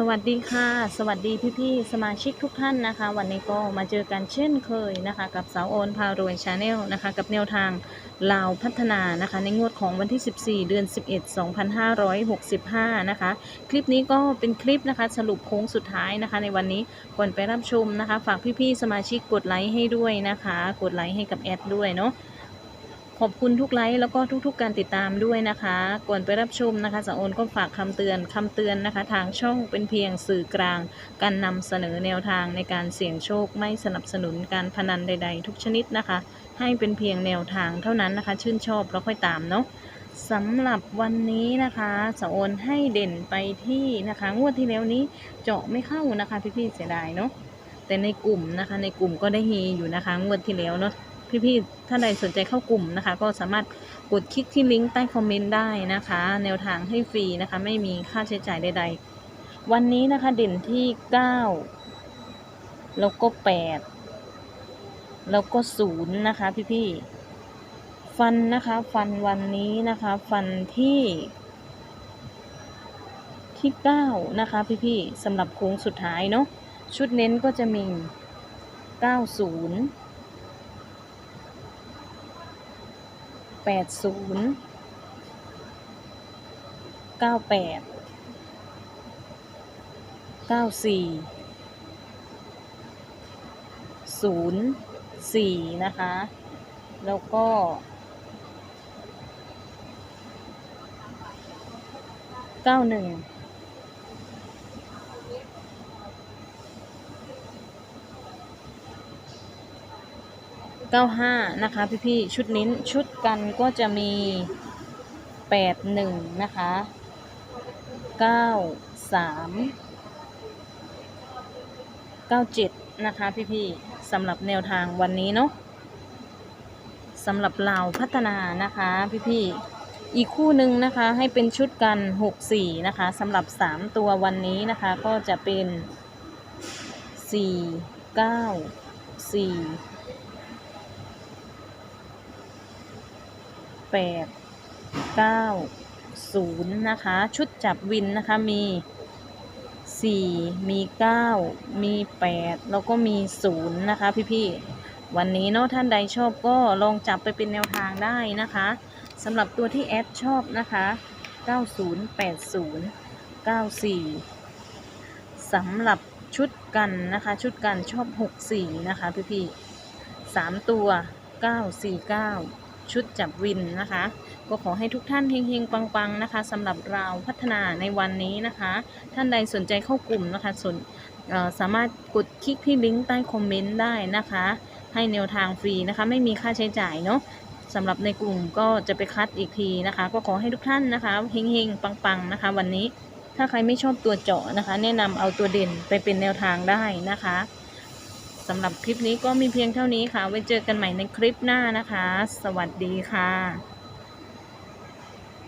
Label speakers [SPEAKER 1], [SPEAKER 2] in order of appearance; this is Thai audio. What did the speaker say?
[SPEAKER 1] สวัสดีค่ะ สวัสดีพี่ๆสมาชิกทุกท่านนะคะ วันนี้ก็มาเจอกันเช่นเคยนะคะ กับสาวโอนพารวยชาแนลนะคะ กับแนวทางลาวพัฒนานะคะ ในงวดของวันที่ 14 เดือน 11 2565 นะคะ คลิปนี้ก็เป็นคลิปนะคะ สรุปโค้งสุดท้ายนะคะ ในวันนี้ก่อนไปรับชมนะคะ ฝากพี่ๆสมาชิกกดไลค์ให้ด้วยนะคะ กดไลค์ให้กับแอดด้วยเนาะ ขอบคุณทุกไลค์แล้วก็ทุก ๆ การติดตามด้วยนะคะ ก่อนไปรับชมนะคะสาวโอนก็ฝากคำเตือนคำเตือนนะคะ ทางช่องเป็นเพียงสื่อกลาง การนำเสนอแนวทางในการเสี่ยงโชคไม่สนับสนุนการพนันใด ๆ ทุกชนิดนะคะ ให้เป็นเพียงแนวทางเท่านั้นนะคะ ชื่นชอบแล้วค่อยตามเนาะสำหรับวันนี้นะคะสโอนให้เด่นไปที่นะคะ งวดที่แล้วนี้เจาะไม่เข้านะคะ พี่ๆเสียดายเนาะแต่ในกลุ่มนะคะ ในกลุ่มก็ได้เฮอยู่นะคะ งวดที่แล้วเนาะ พี่ๆถ้าใดสนใจเข้ากลุ่มนะคะ ก็สามารถกดคลิกที่ลิงก์ใต้คอมเมนต์ได้นะคะ แนวทางให้ฟรีนะคะ ไม่มีค่าใช้จ่ายใด ๆ วันนี้นะคะเด่นที่ 9 แล้วก็ 8 แล้วก็ 0 นะคะ พี่ๆฟันนะคะ ฟันวันนี้นะคะ ฟันที่ที่ 9 นะคะ พี่ๆสำหรับโค้งสุดท้ายเนาะชุดเน้นก็จะมี 90 แปดศูนย์เก้าแปดเก้าสี่ศูนย์สี่นะคะ แล้วก็เก้าหนึ่ง 95 นะคะ พี่ๆชุดนี้ชุดกันก็จะมี 81 นะคะ 93 97 นะคะ พี่ๆสำหรับแนวทางวันนี้เนาะสำหรับเราพัฒนานะคะ พี่ๆอีกคู่หนึ่งนะคะ ให้เป็นชุดกัน 64 นะคะสำหรับ 3 ตัววันนี้นะคะ ก็จะเป็น 4 9 4 แปดเก้าศูนย์นะคะ ชุดจับวินนะคะมีสี่มีเก้ามีแปดแล้วก็มีศูนย์นะคะพี่ๆวันนี้เนาะท่านใดชอบก็ลองจับไปเป็นแนวทางได้นะคะสำหรับตัวที่แอดชอบนะคะ90 80 94สำหรับชุดกันนะคะ ชุดกันชอบ64นะคะพี่ๆสามตัว949 ชุดจับวินนะคะ ก็ขอให้ทุกท่านเฮงๆ ปังๆนะคะสำหรับเราพัฒนาในวันนี้นะคะ ท่านใดสนใจเข้ากลุ่มนะคะสนสามารถกดคลิกที่ลิงก์ใต้คอมเมนต์ได้นะคะ ให้แนวทางฟรีนะคะ ไม่มีค่าใช้จ่ายเนาะสำหรับในกลุ่มก็จะไปคัดอีกทีนะคะ ก็ขอให้ทุกท่านนะคะเฮงๆปังๆนะคะ วันนี้ถ้าใครไม่ชอบตัวเจาะนะคะ แนะนำเอาตัวเด่นไปเป็นแนวทางได้นะคะ สำหรับคลิปนี้ก็มีเพียงเท่านี้ค่ะ ไว้เจอกันใหม่ในคลิปหน้านะคะ สวัสดีค่ะ